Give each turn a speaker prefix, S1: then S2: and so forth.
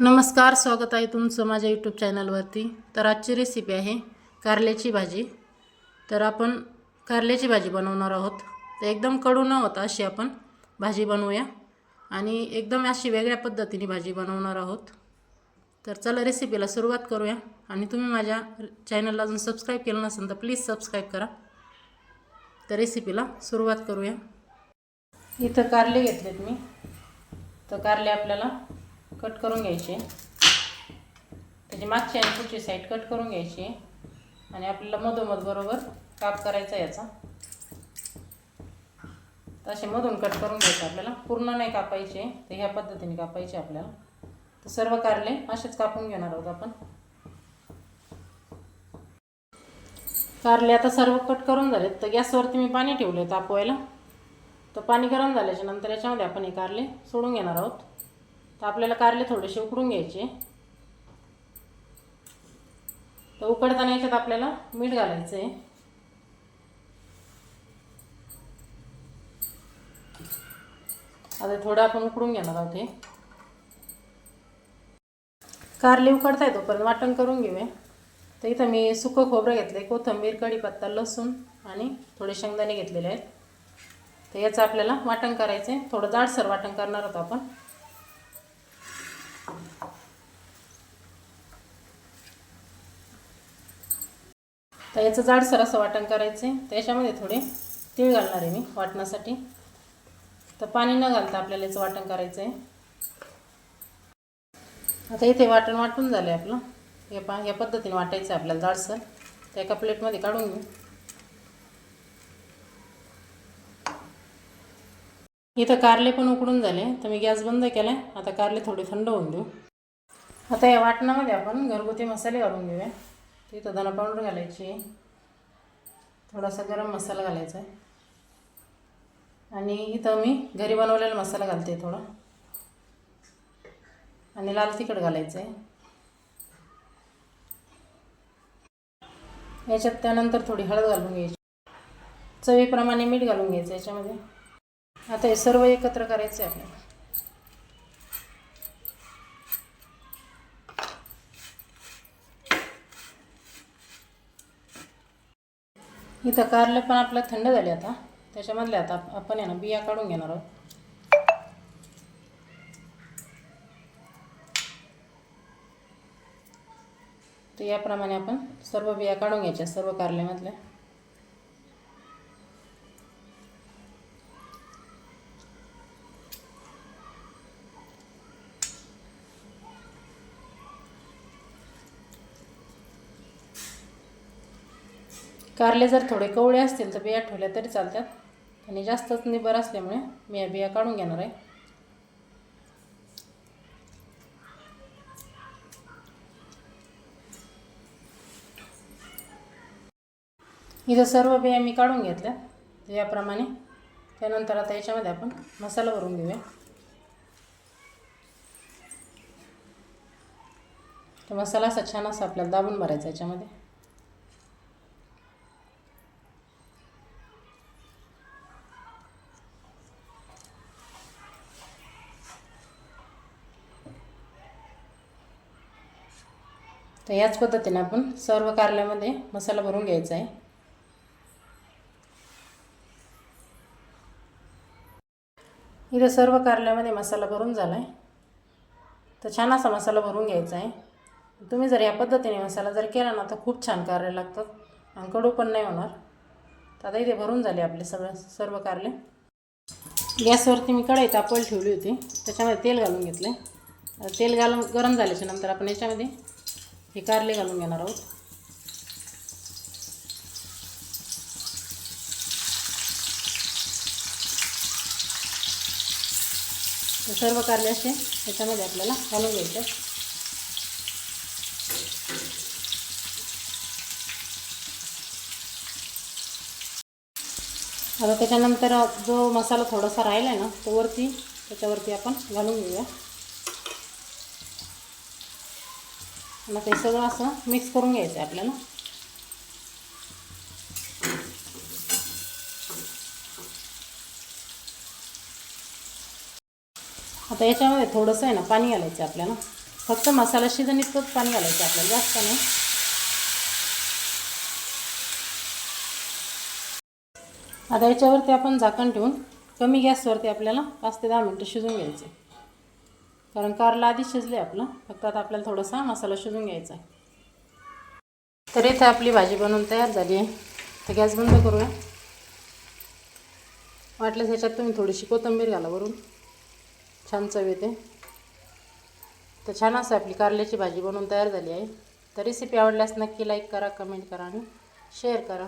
S1: नमस्कार स्वागत आहे तुमचं माझ्या यूट्यूब चॅनलवरती तर आजची रेसिपी आहे कारल्याची भाजी. तर आपण कारल्याची भाजी बनवणार आहोत. तर एकदम कडू न होता अशी आपण भाजी बनवूया. आणि एकदम अशी वेगळ्या पद्धतीने भाजी बनवणार आहोत. तर चला रेसिपीला सुरुवात करूया. आणि तुम्ही माझ्या चॅनलला अजून सबस्क्राईब केलं नसेल तर प्लीज सबस्क्राईब करा. तर रेसिपीला सुरुवात करूया. इथं कारले घेतलेत मी. तर कारले आपल्याला कट करून घ्यायचे. त्याची मागची आणि पुढची साईड कट करून घ्यायची. आणि आपल्याला मधोमध बरोबर काप करायचा याचा. असे मधून कट करून घ्यायचे आपल्याला. पूर्ण नाही कापायचे. तर ह्या पद्धतीने कापायचे आपल्याला. तर सर्व कारले असेच कापून घेणार आहोत आपण. कारले आता सर्व कट करून झालेत. तर गॅसवरती मी पाणी ठेवले तापवायला. तर पाणी गरम झाल्याच्यानंतर याच्यामध्ये आपण हे कारले सोडून घेणार आहोत. तर आपल्याला कारले थोडेसे उकडून घ्यायचे. तर उकडताना याच्यात आपल्याला मीठ घालायचं आहे आता थोडं आपण उकडून घेणार आहोत हे. कारले उकडताय तोपर्यंत वाटण करून घेऊया. तर इथं मी सुकं खोबरं घेतलं आहे कोथंबीर कढीपत्ता लसूण आणि थोडे शेंगदाणे घेतलेले आहेत. तर याचं आपल्याला वाटण करायचं आहे थोडं जाडसर वाटण करणार आहोत आपण. याचं जाडसर असं वाटण करायचं आहे त्याच्यामध्ये थोडे तीळ घालणार आहे मी वाटण्यासाठी तर पाणी न घालता आपल्याला याचं वाटण करायचं आहे आता इथे वाटण वाटून झालं आहे आपलं. हे पा या पद्धतीने वाटायचं आहे आपल्याला जाडसर. त्या एका प्लेटमध्ये काढून घेऊ. इथं कारले पण उकडून झाले. तर मी गॅस बंद केला आता कारले थोडे थंड होऊन देऊ. आता या वाटणामध्ये आपण घरगुती मसाले घालून घेऊया. तिथं धना पावडर घालायची. थोडासा गरम मसाला घालायचा आहे. आणि इथं मी घरी बनवलेला मसाला घालते थोडा. आणि लाल तिखट घालायचं आहे याच्यात त्यानंतर थोडी हळद घालून घ्यायची. चवीप्रमाणे मीठ घालून घ्यायचं याच्यामध्ये. आता हे सर्व एकत्र करायचं आहे आपल्याला. इथं कारले पण आपलं थंड झाले आता. त्याच्यामधले आता आपण आहे ना बिया काढून घेणार आहोत. तर याप्रमाणे आपण सर्व बिया काढून घ्यायच्या सर्व कारल्यामधल्या. कारले जर थोडे कवळे असतील तर बिया ठेवल्या तरी चालतात आणि जास्तच निबर असल्यामुळे मी या बिया काढून घेणार आहे. इथं सर्व बिया मी काढून घेतल्या. याप्रमाणे त्यानंतर आता याच्यामध्ये आपण मसाला भरून घेऊया. तर मसाला असा छान असा आपल्याला दाबून भरायचा याच्यामध्ये. तर याच पद्धतीने आपण सर्व कारल्यामध्ये मसाला भरून घ्यायचा आहे. इथं सर्व कारल्यामध्ये मसाला भरून झाला आहे तर छान असा मसाला भरून घ्यायचा आहे. तुम्ही जर या पद्धतीने मसाला जर केला ना तर खूप छान कारले लागतात आणि कडू पण नाही होणार. तर आता इथे भरून झाले आपले सगळं सर्व कारले. गॅसवरती मी कढई तापवायला ठेवली होती. त्याच्यामध्ये तेल घालून घेतले तेल घालून गरम झाल्याच्यानंतर आपण याच्यामध्ये हे कारले घालून घेणार आहोत. सर्व कारले असे त्याच्यामध्ये आपल्याला घालून घ्यायचं. आता त्याच्यानंतर जो मसाला थोडासा राहिला आहे ना तो वरती त्याच्यावरती आपण घालून घेऊया. मग ते सगळं असं मिक्स करून घ्यायचं आहे आपल्याला. आता याच्यामध्ये थोडंसं आहे ना पाणी घालायचं आहे आपल्याला. फक्त मसाला शिजन इतकंच पाणी घालायचं आपल्याला जास्त नाही. आता याच्यावरती आपण झाकण ठेवून कमी गॅसवरती आपल्याला पाच ते दहा मिनटं शिजून घ्यायचं कारण कारला आधी शिजले आपलं. फक्त आता आपल्याला थोडासा मसाला शिजून घ्यायचा आहे. तर इथे आपली भाजी बनवून तयार झाली आहे. तर गॅस बंद करूया. वाटल्यास ह्याच्यात तुम्ही थोडीशी कोथिंबीर घाला वरून. छान चव येते. तर छान असं आपली कारल्याची भाजी बनवून तयार झाली आहे. तर रेसिपी आवडल्यास नक्की लाईक करा कमेंट करा आणि शेअर करा.